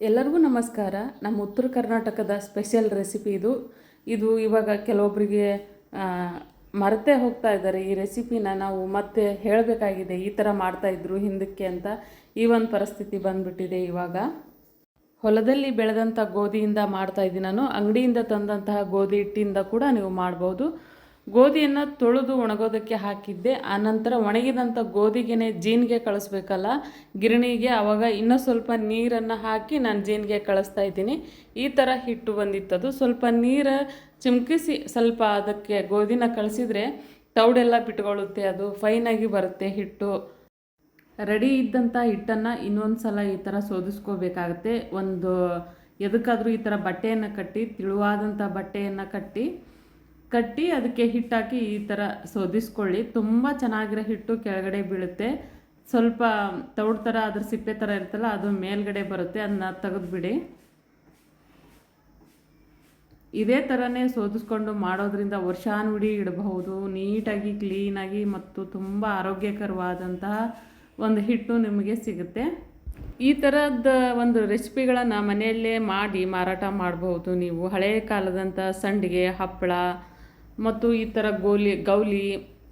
ಎಲ್ಲರಿಗೂ ನಮಸ್ಕಾರ. ನಮ್ಮ ಉತ್ತರ ಕರ್ನಾಟಕದ ಸ್ಪೆಷಲ್ ರೆಸಿಪಿ ಇದು. ಇದು ಇವಾಗ ಕೆಲವೊಬ್ಬರಿಗೆ ಮರೆತೇ ಹೋಗ್ತಾ ಇದ್ದಾರೆ. ಈ ರೆಸಿಪಿನ ನಾವು ಮತ್ತೆ ಹೇಳಬೇಕಾಗಿದೆ, ಈ ಥರ ಮಾಡ್ತಾಯಿದ್ರು ಹಿಂದಕ್ಕೆ ಅಂತ. ಈ ಒಂದು ಪರಿಸ್ಥಿತಿ ಬಂದ್ಬಿಟ್ಟಿದೆ ಇವಾಗ. ಹೊಲದಲ್ಲಿ ಬೆಳೆದಂಥ ಗೋಧಿಯಿಂದ ಮಾಡ್ತಾ ಇದ್ದೀನಿ ನಾನು. ಅಂಗಡಿಯಿಂದ ತಂದಂತಹ ಗೋಧಿ ಹಿಟ್ಟಿಂದ ಕೂಡ ನೀವು ಮಾಡ್ಬೋದು. ಗೋಧಿಯನ್ನು ತೊಳೆದು ಒಣಗೋದಕ್ಕೆ ಹಾಕಿದ್ದೆ. ಆನಂತರ ಒಣಗಿದಂಥ ಗೋಧಿಗೆನೆ ಜೀನ್ಗೆ ಕಳಿಸ್ಬೇಕಲ್ಲ? ಗಿರಣಿಗೆ ಆವಾಗ ಇನ್ನೂ ಸ್ವಲ್ಪ ನೀರನ್ನು ಹಾಕಿ ನಾನು ಜೀನ್ಗೆ ಕಳಿಸ್ತಾ ಇದ್ದೀನಿ. ಈ ಥರ ಹಿಟ್ಟು ಬಂದಿತ್ತದು. ಸ್ವಲ್ಪ ನೀರು ಚಿಮ್ಕಿಸಿ ಸ್ವಲ್ಪ ಅದಕ್ಕೆ ಗೋಧಿನ ಕಳಿಸಿದರೆ ತೌಡೆಲ್ಲ ಬಿಟ್ಕೊಳ್ಳುತ್ತೆ ಅದು. ಫೈನಾಗಿ ಬರುತ್ತೆ ಹಿಟ್ಟು. ರೆಡಿ ಇದ್ದಂಥ ಹಿಟ್ಟನ್ನು ಇನ್ನೊಂದು ಸಲ ಈ ಥರ ಸೋದಿಸ್ಕೋಬೇಕಾಗತ್ತೆ. ಒಂದು ಎದಕ್ಕಾದರೂ ಈ ಥರ ಬಟ್ಟೆಯನ್ನು ಕಟ್ಟಿ ತಿಳುವಾದಂಥ ಬಟ್ಟೆಯನ್ನು ಕಟ್ಟಿ ಕಟ್ಟಿ ಅದಕ್ಕೆ ಹಿಟ್ಟಾಕಿ ಈ ಥರ ಸೋದಿಸ್ಕೊಳ್ಳಿ. ತುಂಬ ಚೆನ್ನಾಗಿರೋ ಹಿಟ್ಟು ಕೆಳಗಡೆ ಬೀಳುತ್ತೆ. ಸ್ವಲ್ಪ ತೌಡ್ ಥರ ಅದ್ರ ಸಿಪ್ಪೆ ಥರ ಇರುತ್ತಲ್ಲ, ಅದು ಮೇಲ್ಗಡೆ ಬರುತ್ತೆ. ಅದನ್ನ ತೆಗೆದುಬಿಡಿ. ಇದೇ ಥರನೇ ಸೋದಿಸ್ಕೊಂಡು ಮಾಡೋದ್ರಿಂದ ವರ್ಷಾನುಡಿ ಇಡಬಹುದು. ನೀಟಾಗಿ, ಕ್ಲೀನಾಗಿ ಮತ್ತು ತುಂಬ ಆರೋಗ್ಯಕರವಾದಂತಹ ಒಂದು ಹಿಟ್ಟು ನಿಮಗೆ ಸಿಗುತ್ತೆ. ಈ ಥರದ ಒಂದು ರೆಸಿಪಿಗಳನ್ನು ಮನೆಯಲ್ಲೇ ಮಾಡಿ ಮಾರಾಟ ಮಾಡಬಹುದು ನೀವು. ಹಳೆಯ ಕಾಲದಂಥ ಸಂಡಿಗೆ, ಹಪ್ಪಳ ಮತ್ತು ಈ ಥರ ಗೋಲಿ, ಗೌಲಿ,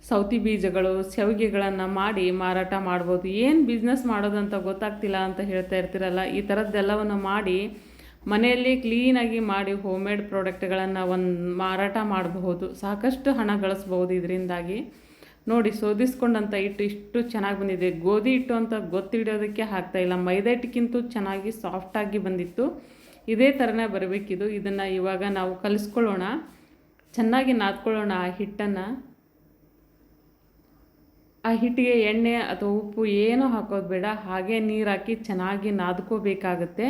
ಸೌತಿ ಬೀಜಗಳು ಸೆವಗೆಗಳನ್ನು ಮಾಡಿ ಮಾರಾಟ ಮಾಡ್ಬೋದು. ಏನು ಬಿಸ್ನೆಸ್ ಮಾಡೋದಂತ ಗೊತ್ತಾಗ್ತಿಲ್ಲ ಅಂತ ಹೇಳ್ತಾ ಇರ್ತೀರಲ್ಲ, ಈ ಥರದ್ದೆಲ್ಲವನ್ನು ಮಾಡಿ ಮನೆಯಲ್ಲಿ ಕ್ಲೀನಾಗಿ ಮಾಡಿ ಹೋಮ್ ಮೇಡ್ ಪ್ರಾಡಕ್ಟ್ಗಳನ್ನು ಒಂದು ಮಾರಾಟ ಮಾಡಬಹುದು. ಸಾಕಷ್ಟು ಹಣ ಗಳಿಸ್ಬೋದು ಇದರಿಂದಾಗಿ. ನೋಡಿ ಶೋಧಿಸ್ಕೊಂಡಂಥ ಹಿಟ್ಟು ಇಷ್ಟು ಚೆನ್ನಾಗಿ ಬಂದಿದೆ. ಗೋಧಿ ಹಿಟ್ಟು ಅಂತ ಗೊತ್ತಿಡೋದಕ್ಕೆ ಆಗ್ತಾಯಿಲ್ಲ ಮೈದಾ ಹಿಟ್ಟಕ್ಕಿಂತ ಚೆನ್ನಾಗಿ ಸಾಫ್ಟಾಗಿ ಬಂದಿತ್ತು. ಇದೇ ಥರನೇ ಬರಬೇಕಿದು. ಇದನ್ನು ಇವಾಗ ನಾವು ಕಲಿಸ್ಕೊಳ್ಳೋಣ. ಚೆನ್ನಾಗಿ ನಾದ್ಕೊಳ್ಳೋಣ ಆ ಹಿಟ್ಟನ್ನು. ಆ ಹಿಟ್ಟಿಗೆ ಎಣ್ಣೆ ಅಥವಾ ಉಪ್ಪು ಏನೂ ಹಾಕೋದು ಬೇಡ. ಹಾಗೆ ನೀರು ಹಾಕಿ ಚೆನ್ನಾಗಿ ನಾದ್ಕೋಬೇಕಾಗತ್ತೆ.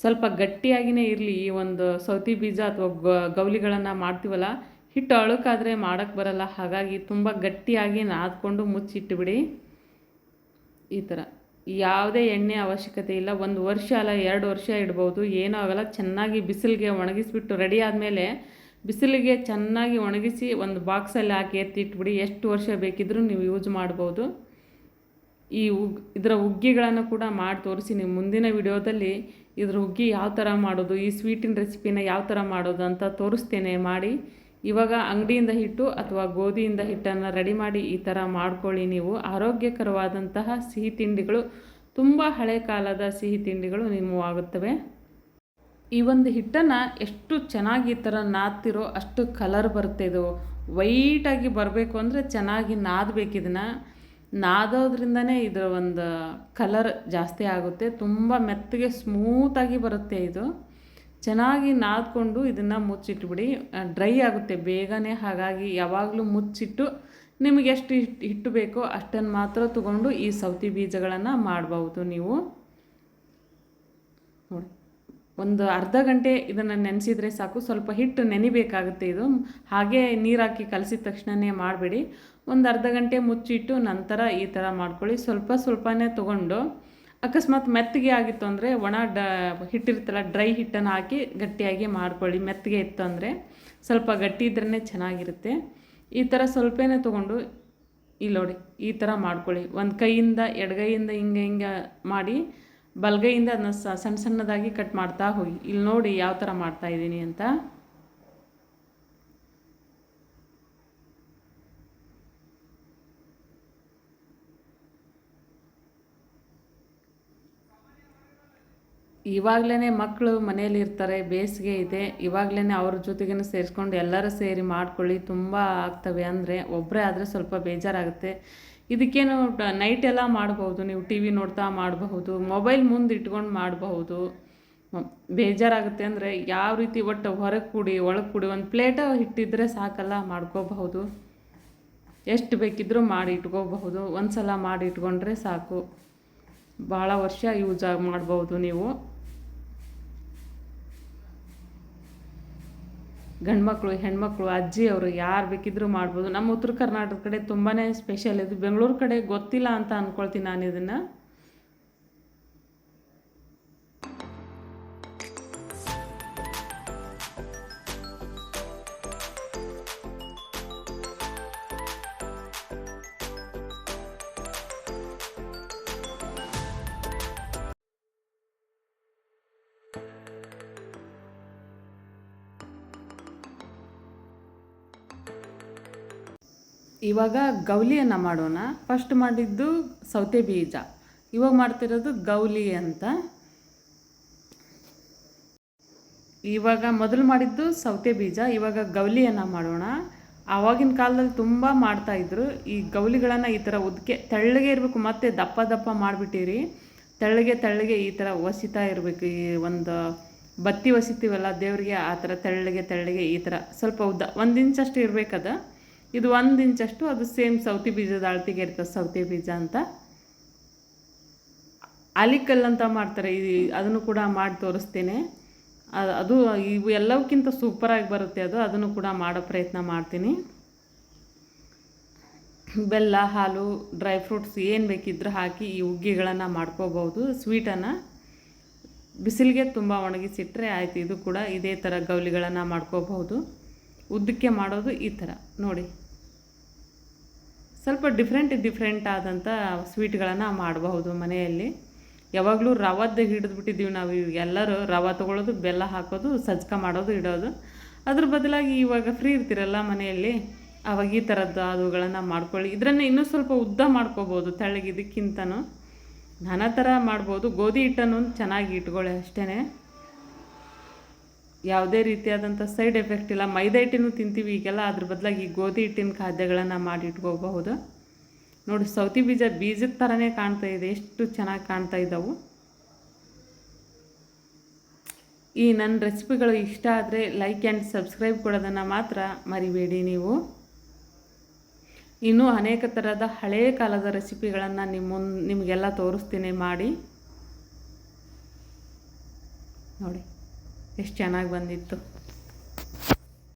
ಸ್ವಲ್ಪ ಗಟ್ಟಿಯಾಗಿಯೇ ಇರಲಿ ಈ ಒಂದು ಸೌತಿ ಬೀಜ ಅಥವಾ ಗೌಲಿಗಳನ್ನು ಮಾಡ್ತೀವಲ್ಲ, ಹಿಟ್ಟು ಅಳುಕಾದರೆ ಮಾಡೋಕ್ಕೆ ಬರಲ್ಲ. ಹಾಗಾಗಿ ತುಂಬ ಗಟ್ಟಿಯಾಗಿ ನಾದ್ಕೊಂಡು ಮುಚ್ಚಿಟ್ಟುಬಿಡಿ ಈ ಥರ ಯಾವುದೇ ಎಣ್ಣೆ ಅವಶ್ಯಕತೆ ಇಲ್ಲ. ಒಂದು ವರ್ಷ ಅಲ್ಲ, ಎರಡು ವರ್ಷ ಇಡ್ಬೋದು. ಏನೂ ಆಗಲ್ಲ. ಚೆನ್ನಾಗಿ ಬಿಸಿಲಿಗೆ ಒಣಗಿಸ್ಬಿಟ್ಟು ರೆಡಿ ಆದಮೇಲೆ ಬಿಸಿಲಿಗೆ ಚೆನ್ನಾಗಿ ಒಣಗಿಸಿ ಒಂದು ಬಾಕ್ಸಲ್ಲಿ ಹಾಕಿ ಎತ್ತಿಟ್ಬಿಡಿ, ಎಷ್ಟು ವರ್ಷ ಬೇಕಿದ್ರೂ ನೀವು ಯೂಸ್ ಮಾಡ್ಬೋದು. ಈ ಉಗ್, ಇದರ ಉಗ್ಗಿಗಳನ್ನು ಕೂಡ ಮಾಡಿ ತೋರಿಸಿ ನೀವು ಮುಂದಿನ ವಿಡಿಯೋದಲ್ಲಿ ಇದ್ರ ಉಗ್ಗಿ ಯಾವ ಥರ ಮಾಡೋದು, ಈ ಸ್ವೀಟಿನ ರೆಸಿಪಿನ ಯಾವ ಥರ ಮಾಡೋದು ಅಂತ ತೋರಿಸ್ತೇನೆ ಮಾಡಿ. ಇವಾಗ ಅಂಗಡಿಯಿಂದ ಹಿಟ್ಟು ಅಥವಾ ಗೋಧಿಯಿಂದ ಹಿಟ್ಟನ್ನು ರೆಡಿ ಮಾಡಿ ಈ ಥರ ಮಾಡ್ಕೊಳ್ಳಿ ನೀವು. ಆರೋಗ್ಯಕರವಾದಂತಹ ಸಿಹಿ ತಿಂಡಿಗಳು, ತುಂಬ ಹಳೆ ಕಾಲದ ಸಿಹಿ ತಿಂಡಿಗಳು ನಿಮ್ಮವಾಗುತ್ತವೆ ಈ ಒಂದು ಹಿಟ್ಟನ್ನು ಎಷ್ಟು ಚೆನ್ನಾಗಿ ಈ ಥರ ನಾದ್ತಿರೋ ಅಷ್ಟು ಕಲರ್ ಬರುತ್ತೆ ಇದು. ವೈಟಾಗಿ ಬರಬೇಕು ಅಂದರೆ ಚೆನ್ನಾಗಿ ನಾದಬೇಕು ಇದನ್ನು. ನಾದೋದ್ರಿಂದನೇ ಇದರ ಒಂದು ಕಲರ್ ಜಾಸ್ತಿ ಆಗುತ್ತೆ. ತುಂಬ ಮೆತ್ತಗೆ ಸ್ಮೂತಾಗಿ ಬರುತ್ತೆ ಇದು. ಚೆನ್ನಾಗಿ ನಾದ್ಕೊಂಡು ಇದನ್ನು ಮುಚ್ಚಿಟ್ಬಿಡಿ. ಡ್ರೈ ಆಗುತ್ತೆ ಬೇಗನೆ. ಹಾಗಾಗಿ ಯಾವಾಗಲೂ ಮುಚ್ಚಿಟ್ಟು ನಿಮಗೆ ಎಷ್ಟು ಹಿಟ್ಟು ಬೇಕೋ ಅಷ್ಟನ್ನು ಮಾತ್ರ ತಗೊಂಡು ಈ ಸೌತಿ ಬೀಜಗಳನ್ನು ಮಾಡಬಹುದು ನೀವು. ನೋಡಿ. ಒಂದು ಅರ್ಧ ಗಂಟೆ ಇದನ್ನು ನೆನೆಸಿದರೆ ಸಾಕು. ಸ್ವಲ್ಪ ಹಿಟ್ಟು ನೆನಿಬೇಕಾಗುತ್ತೆ ಇದು. ಹಾಗೆ ನೀರು ಹಾಕಿ ಕಲಸಿದ ತಕ್ಷಣವೇ ಮಾಡಬೇಡಿ. ಒಂದು ಅರ್ಧ ಗಂಟೆ ಮುಚ್ಚಿಟ್ಟು ನಂತರ ಈ ಥರ ಮಾಡ್ಕೊಳ್ಳಿ. ಸ್ವಲ್ಪ ಸ್ವಲ್ಪನೇ ತೊಗೊಂಡು ಅಕಸ್ಮಾತ್ ಮೆತ್ತಗೆ ಆಗಿತ್ತು ಅಂದರೆ ಒಣ ಡ ಹಿಟ್ಟಿರ್ತಲ್ಲ ಡ್ರೈ ಹಿಟ್ಟನ್ನು ಹಾಕಿ ಗಟ್ಟಿಯಾಗಿ ಮಾಡ್ಕೊಳ್ಳಿ. ಮೆತ್ತಗೆ ಇತ್ತು ಅಂದರೆ ಸ್ವಲ್ಪ ಗಟ್ಟಿ ಇದ್ರೇ ಚೆನ್ನಾಗಿರುತ್ತೆ. ಈ ಥರ ಸ್ವಲ್ಪನೇ ತೊಗೊಂಡು ಇಲ್ಲಿ ನೋಡಿ, ಈ ಥರ ಮಾಡ್ಕೊಳ್ಳಿ. ಒಂದು ಕೈಯಿಂದ ಎಡಗೈಯಿಂದ ಹಿಂಗೆ ಹಿಂಗೆ ಮಾಡಿ ಬಲಗೈಯಿಂದ ಅದನ್ನ ಸಣ್ಣ ಸಣ್ಣದಾಗಿ ಕಟ್ ಮಾಡ್ತಾ ಹೋಗಿ. ಇಲ್ಲಿ ನೋಡಿ ಯಾವ ಥರ ಮಾಡ್ತಾ ಇದ್ದೀನಿ ಅಂತ. ಇವಾಗಲೇ ಮಕ್ಕಳು ಮನೆಯಲ್ಲಿ ಇರ್ತಾರೆ, ಬೇಸಿಗೆ ಇದೆ. ಇವಾಗಲೇ ಅವ್ರ ಜೊತೆಗೇ ಸೇರಿಸ್ಕೊಂಡು ಎಲ್ಲರೂ ಸೇರಿ ಮಾಡ್ಕೊಳ್ಳಿ. ತುಂಬ ಆಗ್ತವೆ ಅಂದರೆ ಒಬ್ಬರೇ ಆದರೆ ಸ್ವಲ್ಪ ಬೇಜಾರಾಗುತ್ತೆ. ಇದಕ್ಕೇನು ನೈಟ್ ಎಲ್ಲ ಮಾಡಬಹುದು, ನೀವು ಟಿ ವಿ ನೋಡ್ತಾ ಮಾಡಬಹುದು ಮೊಬೈಲ್ ಮುಂದೆ ಇಟ್ಕೊಂಡು ಮಾಡಬಹುದು. ಬೇಜಾರಾಗುತ್ತೆ ಅಂದರೆ ಯಾವ ರೀತಿ ಒಟ್ಟು ಹೊರಗೆ ಕೂಡಿ, ಒಳಗೆ ಕೂಡಿ ಒಂದು ಪ್ಲೇಟ ಹಿಟ್ಟಿದ್ರೆ ಸಾಕಲ್ಲ, ಮಾಡ್ಕೋಬಹುದು. ಎಷ್ಟು ಬೇಕಿದ್ದರೂ ಮಾಡಿ ಇಟ್ಕೋಬಹುದು ಒಂದು ಸಲ ಮಾಡಿ ಇಟ್ಕೊಂಡ್ರೆ ಸಾಕು. ಭಾಳ ವರ್ಷ ಯೂಸ್ ಆಗಿ ಮಾಡ್ಬೋದು ನೀವು. ಗಂಡ್ಮಕ್ಳು, ಹೆಣ್ಮಕ್ಳು, ಅಜ್ಜಿ ಅವರು ಯಾರು ಬೇಕಿದ್ರೂ ಮಾಡ್ಬೋದು. ನಮ್ಮ ಉತ್ತರ ಕರ್ನಾಟಕದ ಕಡೆ ತುಂಬಾ ಸ್ಪೆಷಲ್ ಇದು. ಬೆಂಗಳೂರು ಕಡೆ ಗೊತ್ತಿಲ್ಲ ಅಂತ ಅಂದ್ಕೊಳ್ತೀನಿ ನಾನು ಇದನ್ನು. ಇವಾಗ ಗೌಲಿಯನ್ನು ಮಾಡೋಣ. ಫಸ್ಟ್ ಮಾಡಿದ್ದು ಸೌತೆ ಬೀಜ. ಇವಾಗ ಮಾಡ್ತಿರೋದು ಗೌಲಿ ಅಂತ. ಇವಾಗ ಮೊದಲು ಮಾಡಿದ್ದು ಸೌತೆ ಬೀಜ. ಇವಾಗ ಗೌಲಿಯನ್ನು ಮಾಡೋಣ. ಆವಾಗಿನ ಕಾಲದಲ್ಲಿ ತುಂಬ ಮಾಡ್ತಾಯಿದ್ರು ಈ ಗೌಲಿಗಳನ್ನು ಈ ಥರ ಉದ್ಕೆ ತೆಳ್ಳಗೆ ಇರಬೇಕು. ಮತ್ತೆ ದಪ್ಪ ದಪ್ಪ ಮಾಡಿಬಿಟ್ಟಿರಿ. ತೆಳ್ಳಗೆ ತೆಳ್ಳಗೆ ಈ ಥರ ಒಸಿತಾ ಇರಬೇಕು. ಈ ಒಂದು ಬತ್ತಿ ಒಸಿತೀವಲ್ಲ ದೇವರಿಗೆ, ಆ ಥರ ತೆಳ್ಳಗೆ ತೆಳ್ಳಗೆ ಈ ಥರ ಸ್ವಲ್ಪ ಉದ್ದ ಒಂದು ಇಂಚಷ್ಟು ಇರಬೇಕದ. ಇದು ಒಂದು ಇಂಚಷ್ಟು, ಅದು ಸೇಮ್ ಸೌತಿ ಬೀಜದ ಅಳತೆಗೆ ಇರ್ತದೆ, ಸೌತೆ ಬೀಜ ಅಂತ. ಅಲಿಕಲ್ ಅಂತ ಮಾಡ್ತಾರೆ, ಈ ಅದನ್ನು ಕೂಡ ಮಾಡಿ ತೋರಿಸ್ತೇನೆ. ಅದು ಇವು ಎಲ್ಲವಕ್ಕಿಂತ ಸೂಪರಾಗಿ ಬರುತ್ತೆ ಅದು, ಅದನ್ನು ಕೂಡ ಮಾಡೋ ಪ್ರಯತ್ನ ಮಾಡ್ತೀನಿ. ಬೆಲ್ಲ, ಹಾಲು ಡ್ರೈ ಫ್ರೂಟ್ಸ್ ಏನು ಬೇಕಿದ್ರೂ ಹಾಕಿ ಈ ಹುಗ್ಗಿಗಳನ್ನು ಮಾಡ್ಕೋಬೋದು ಸ್ವೀಟನ್ನು ಬಿಸಿಲಿಗೆ ತುಂಬ ಒಣಗಿಸಿಟ್ಟರೆ ಆಯಿತು, ಇದು ಕೂಡ ಇದೇ ಥರ ಗೌಲಿಗಳನ್ನು ಮಾಡ್ಕೋಬಹುದು. ಉದ್ದಕ್ಕೆ ಮಾಡೋದು ಈ ಥರ. ನೋಡಿ. ಸ್ವಲ್ಪ ಡಿಫ್ರೆಂಟ್ ಡಿಫ್ರೆಂಟ್ ಆದಂಥ ಸ್ವೀಟ್ಗಳನ್ನು ಮಾಡಬಹುದು ಮನೆಯಲ್ಲಿ. ಯಾವಾಗಲೂ ರವದ್ದು ಹಿಡಿದ್ಬಿಟ್ಟಿದ್ದೀವಿ ನಾವು ಎಲ್ಲರೂ. ರವೆ ತೊಗೊಳೋದು ಬೆಲ್ಲ ಹಾಕೋದು, ಸಜ್ಕ ಮಾಡೋದು, ಇಡೋದು. ಅದ್ರ ಬದಲಾಗಿ ಇವಾಗ ಫ್ರೀ ಇರ್ತೀರಲ್ಲ ಮನೆಯಲ್ಲಿ? ಆವಾಗ ಈ ಥರದ್ದು ಅದುಗಳನ್ನು ಮಾಡ್ಕೊಳ್ಳಿ. ಇದರನ್ನೇ ಇನ್ನೂ ಸ್ವಲ್ಪ ಉದ್ದ ಮಾಡ್ಕೋಬೋದು ತೆಳ್ಳಗೆ ಇದಕ್ಕಿಂತನೂ ನಾನಾ ಥರ ಮಾಡ್ಬೋದು. ಗೋಧಿ ಹಿಟ್ಟನ್ನು ಚೆನ್ನಾಗಿ ಇಟ್ಕೊಳ್ಳಿ ಅಷ್ಟೇ ಯಾವುದೇ ರೀತಿಯಾದಂಥ ಸೈಡ್ ಎಫೆಕ್ಟ್ ಇಲ್ಲ. ಮೈದಾ ಹಿಟ್ಟಿನೂ ತಿಂತೀವಿ ಈಗೆಲ್ಲ. ಅದ್ರ ಬದಲಾಗಿ ಈ ಗೋಧಿ ಹಿಟ್ಟಿನ ಖಾದ್ಯಗಳನ್ನು ಮಾಡಿ ಇಟ್ಕೋಬಹುದು ನೋಡಿ, ಸೌತಿ ಬೀಜ ಬೀಜದ ಥರನೇ ಕಾಣ್ತಾ ಇದೆ. ಎಷ್ಟು ಚೆನ್ನಾಗಿ ಕಾಣ್ತಾ ಇದ್ದಾವೆ ಈ ನನ್ನ ರೆಸಿಪಿಗಳು ಇಷ್ಟ ಆದರೆ ಲೈಕ್ ಆ್ಯಂಡ್ ಸಬ್ಸ್ಕ್ರೈಬ್ ಕೊಡೋದನ್ನು ಮಾತ್ರ ಮರಿಬೇಡಿ ನೀವು. ಇನ್ನೂ ಅನೇಕ ಥರದ ಹಳೆಯ ಕಾಲದ ರೆಸಿಪಿಗಳನ್ನು ನಿಮ್ಮ ನಿಮಗೆಲ್ಲ ತೋರಿಸ್ತೀನಿ. ಮಾಡಿ. ನೋಡಿ. ಎಷ್ಟು ಚೆನ್ನಾಗಿ ಬಂದಿತ್ತು.